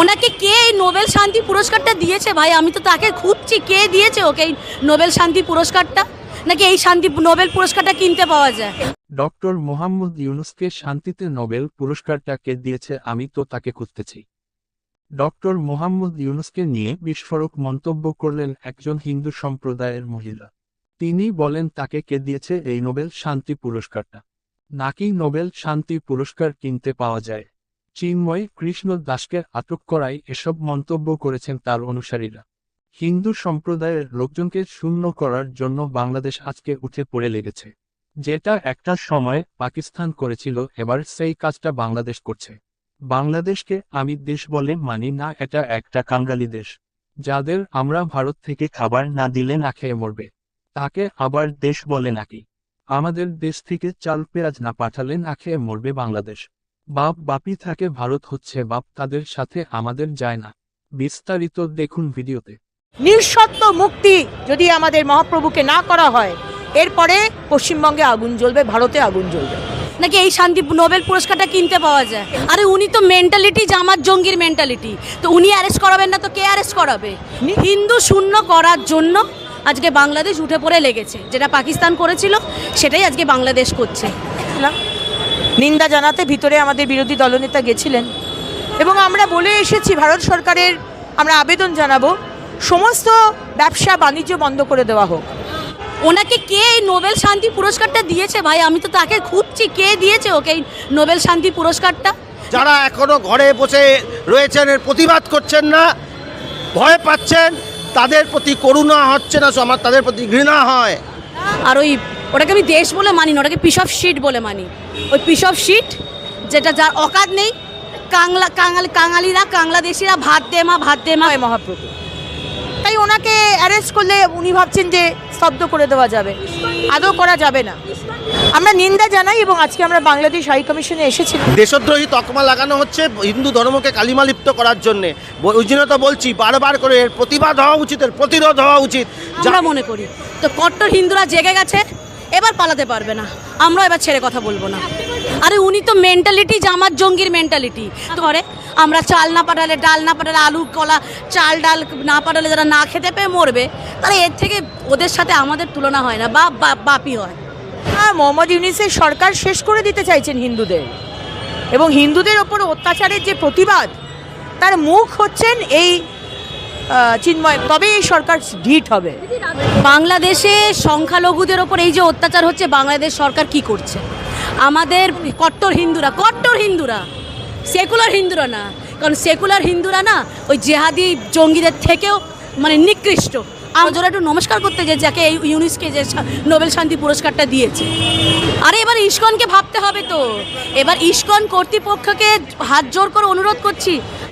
ওনাকে কে এই নোবেল শান্তি পুরস্কারটা দিয়েছে ভাই? আমি তো তাকে খুঁজছি। কে দিয়েছে ওকে এই নোবেল শান্তি পুরস্কারটা? নাকি এই শান্তি নোবেল পুরস্কারটা কিনতে পাওয়া যায়? ডক্টর মোহাম্মদ ইউনুসকে শান্তিতে নোবেল পুরস্কারটা কে দিয়েছে আমি তো তাকে খুঁজতেছি। ডক্টর মোহাম্মদ ইউনুসকে নিয়ে বিস্ফোরক মন্তব্য করলেন একজন হিন্দু সম্প্রদায়ের মহিলা। তিনি বলেন, তাকে কে দিয়েছে এই নোবেল শান্তি পুরস্কারটা? নাকি নোবেল শান্তি পুরস্কার কিনতে পাওয়া যায়? চিন্ময় কৃষ্ণ দাসকে আটক করায় এসব মন্তব্য করেছেন তার অনুসারীরা। হিন্দু সম্প্রদায়ের লোকজনকে শূন্য করার জন্য বাংলাদেশ আজকে উঠে পড়ে লেগেছে। যেটা একটা সময় পাকিস্তান করেছিল, এবার সেই কাজটা বাংলাদেশ করছে। বাংলাদেশকে আমি দেশ বলে মানি না, এটা একটা কাঙ্গালি দেশ। যাদের আমরা ভারত থেকে খাবার না দিলে না খেয়ে মরবে। তাকে আবার দেশ বলে নাকি? আমাদের দেশ থেকে চাল পেঁয়াজ না পাঠালে না খেয়ে মরবে বাংলাদেশ। বাপ বাপি থাকে ভারত হচ্ছে বাপ তাদের সাথে আমাদের যায় না। বিস্তারিত দেখুন ভিডিওতে। নিঃশর্ত মুক্তি যদি আমাদের মহাপ্রভুকে না করা হয় এরপরে পশ্চিমবঙ্গে আগুন জ্বলবে ভারতে আগুন জ্বলবে। নাকি এই শান্তি নোবেল পুরস্কারটা কিনতে পাওয়া যায়? আরে উনি তো মেন্টালিটি জামাত জঙ্গির মেন্টালিটি তো উনি অ্যারেস্ট করাবেন না তো কে অ্যারেস্ট করাবে? হিন্দু শূন্য করার জন্য আজকে বাংলাদেশ উঠে পড়ে লেগেছে। যেটা পাকিস্তান করেছিল সেটাই আজকে বাংলাদেশ করছে। না? নিন্দা জানাতে ভিতরে আমাদের বিরোধী দলনেতা গেছিলেন। এবং আমরা বলে এসেছি ভারত সরকারের আমরা আবেদন জানাব সমস্ত ব্যবসা বাণিজ্য বন্ধ করে দেওয়া হোক। ওনাকে কে এই নোবেল শান্তি পুরস্কারটা দিয়েছে ভাই? আমি তো তাকে খুঁজছি কে দিয়েছে ওকে এই নোবেল শান্তি পুরস্কারটা? যারা এখনও ঘরে বসে রয়েছেন এর প্রতিবাদ করছেন না ভয় পাচ্ছেন তাদের প্রতি করুণা হচ্ছে না আমার তাদের প্রতি ঘৃণা হয়। আর ওই ওটাকে আমি দেশ বলে মানি না ওটাকে পিস অফ শিট বলে মানি। ওই পিস অফ শিট যেটা যার অকাত নেই কাংলা কাঙালি কাঙালিরা কাংলাদেশিরা ভাত দে মা ভাত দে মা। মহাপ্রভু। তাই ওনাকে অ্যারেস্ট করলে উনি ভাবছেন যে স্তব্ধ করে দেওয়া যাবে। আদৌ করা যাবে না। আমরা নিন্দা জানাই এবং আজকে আমরা বাংলাদেশ হাই কমিশনে এসেছি দেশদ্রোহী তকমা লাগানো হচ্ছে হিন্দু ধর্মকে কালিমালিপ্ত করার জন্যে। ওই জন্য তো বলছি বারবার করে এর প্রতিবাদ হওয়া উচিত এর প্রতিরোধ হওয়া উচিত। যা- আমরা মনে করি তো কট্টর হিন্দুরা জেগে গেছে এবার পালাতে পারবে না। আমরা এবার ছেড়ে কথা বলব না। আরে উনি তো মেন্টালিটি জামাত জঙ্গির মেন্টালিটি করে আমরা চাল না পাঠালে ডাল না পাঠালে আলু, কলা, চাল ডাল না পাঠালে যারা না খেতে পেয়ে মরবে, তাহলে এর থেকে ওদের সাথে আমাদের তুলনা হয় না, বা বাপি হয়। হ্যাঁ মোহাম্মদ ইউনিসের সরকার শেষ করে দিতে চাইছেন হিন্দুদের। এবং হিন্দুদের ওপর অত্যাচারের যে প্রতিবাদ, তার মুখ হচ্ছেন এই চিন্ময়, তবে এই সরকার ঢিট হবে। বাংলাদেশে সংখ্যালঘুদের ওপর এই যে অত্যাচার হচ্ছে, বাংলাদেশ সরকার কি করছে? আমাদের কট্টর হিন্দুরা কট্টর হিন্দুরা, সেকুলার হিন্দুরা না, কারণ সেকুলার হিন্দুরা না ওই জেহাদি জঙ্গিদের থেকেও মানে নিকৃষ্ট। আমরা একটু নমস্কার করতে যে যাকে এই ইউনিসকে যে নোবেল শান্তি পুরস্কারটা দিয়েছে। আরে এবার ইস্কনকে ভাবতে হবে তো। এবার ইস্কন কর্তৃপক্ষকে হাত জোর করে অনুরোধ করছি।